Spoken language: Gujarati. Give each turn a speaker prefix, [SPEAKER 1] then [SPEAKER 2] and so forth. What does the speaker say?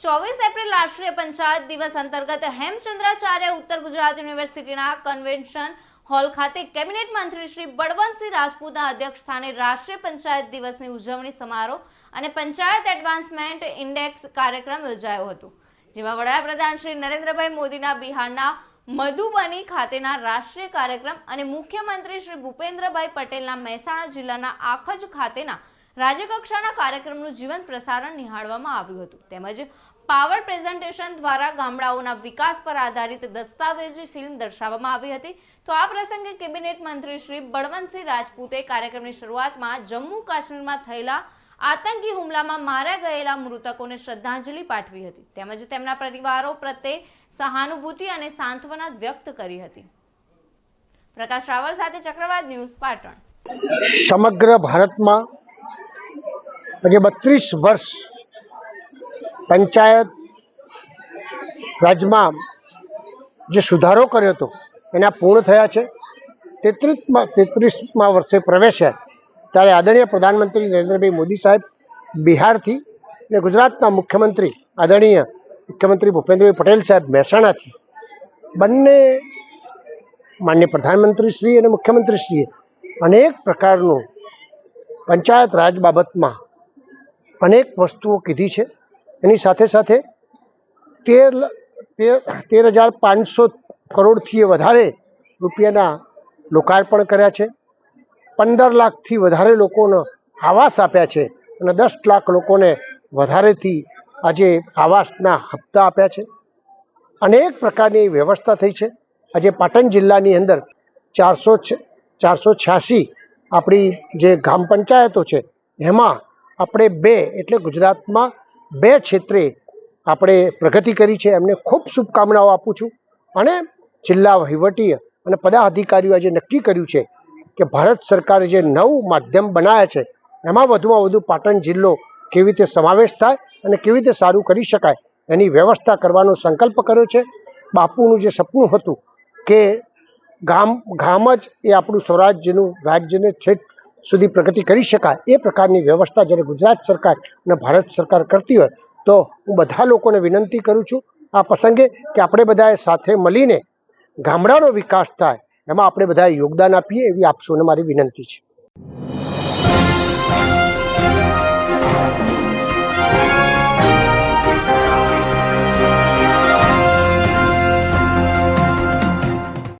[SPEAKER 1] ચોવીસ એપ્રિલ રાષ્ટ્રીય પંચાયત દિવસ અંતર્ગત હેમચંદ્રાચાર્ય ઉત્તર ગુજરાત યુનિવર્સિટીના કન્વેન્શન હોલ ખાતે કેબિનેટ મંત્રી શ્રી બળવંતસિંહ રાજપૂતના અધ્યક્ષ સ્થાને રાષ્ટ્રીય પંચાયત દિવસની ઉજવણી સમારોહ અને પંચાયત એડવાન્સમેન્ટ ઇન્ડેક્સ કાર્યક્રમ યોજાયો હતો, જેમાં વડાપ્રધાન શ્રી નરેન્દ્રભાઈ મોદીના બિહારના મધુબની ખાતેના રાષ્ટ્રીય કાર્યક્રમ અને મુખ્યમંત્રી શ્રી ભૂપેન્દ્રભાઈ પટેલના મહેસાણા જિલ્લાના આખજ ખાતેના રાજ્યકક્ષાના કાર્યક્રમનું જીવંત પ્રસારણ નિહાળવામાં આવ્યું હતું. તેમજ પાવર પ્રેઝન્ટેશન દ્વારા ગામડાઓના વિકાસ પર આધારિત દસ્તાવેજી ફિલ્મ દર્શાવવામાં આવી હતી. તો આ પ્રસંગે કેબિનેટ મંત્રી શ્રી બળવંતસિંહ રાજપૂતે કાર્યક્રમની શરૂઆતમાં જમ્મુ કાશ્મીરમાં થયેલા આતંકી હુમલામાં માર્યા ગયેલા મૃતકોને શ્રદ્ધાંજલિ પાઠવી હતી. તેમજ તેમના પરિવારો પ્રત્યે સહાનુભૂતિ અને સાંત્વના વ્યક્ત કરી હતી. પ્રકાશ રાવલ સાથે ચક્રવાત ન્યૂઝ પાટણ.
[SPEAKER 2] સમગ્ર ભારતમાં આજે બત્રીસ વર્ષ પંચાયત રાજમાં જે સુધારો કર્યો હતો એના પૂર્ણ થયા છે તેત્રીસમાં તેત્રીસમાં વર્ષે પ્રવેશ્યા ત્યારે આદરણીય પ્રધાનમંત્રી નરેન્દ્રભાઈ મોદી સાહેબ બિહારથી અને ગુજરાતના મુખ્યમંત્રી આદરણીય મુખ્યમંત્રી ભૂપેન્દ્રભાઈ પટેલ સાહેબ મહેસાણાથી બંને માન્ય પ્રધાનમંત્રીશ્રી અને મુખ્યમંત્રીશ્રીએ અનેક પ્રકારનું પંચાયત રાજ બાબતમાં અનેક વસ્તુઓ કીધી છે. એની સાથે સાથે તેર તેર હજાર પાંચસો કરોડથી વધારે રૂપિયાના લોકાર્પણ કર્યા છે. પંદર લાખથી વધારે લોકોને આવાસ આપ્યા છે અને દસ લાખ લોકોને વધારેથી આજે આવાસના હપ્તા આપ્યા છે. અનેક પ્રકારની વ્યવસ્થા થઈ છે. આજે પાટણ જિલ્લાની અંદર ચારસો ચારસો છ્યાસી આપણી જે ગ્રામ પંચાયતો છે, એમાં આપણે બે, એટલે ગુજરાતમાં બે ક્ષેત્રે આપણે પ્રગતિ કરી છે. એમને ખૂબ શુભકામનાઓ આપું છું. અને જિલ્લા વહીવટી અને પદાધિકારીઓએ આજે નક્કી કર્યું છે કે ભારત સરકારે જે નવું માધ્યમ બનાવ્યા છે, એમાં વધુમાં વધુ પાટણ જિલ્લો કેવી રીતે સમાવેશ થાય અને કેવી રીતે સારું કરી શકાય એની વ્યવસ્થા કરવાનો સંકલ્પ કર્યો છે. બાપુનું જે સપનું હતું કે ગામ ગામ જ એ આપણું સ્વરાજ્યનું રાજ્યને છેક સુધી પ્રગતિ કરી શકાય એ પ્રકારની વ્યવસ્થા જ્યારે ગુજરાત સરકાર અને ભારત સરકાર કરતી હોય, તો હું બધા લોકોને વિનંતી કરું છું આ પ્રસંગે કે આપણે બધાએ સાથે મળીને ગામડાનો વિકાસ થાય, એમાં આપણે બધાએ યોગદાન આપીએ એવી આપ સૌને મારી વિનંતી છે.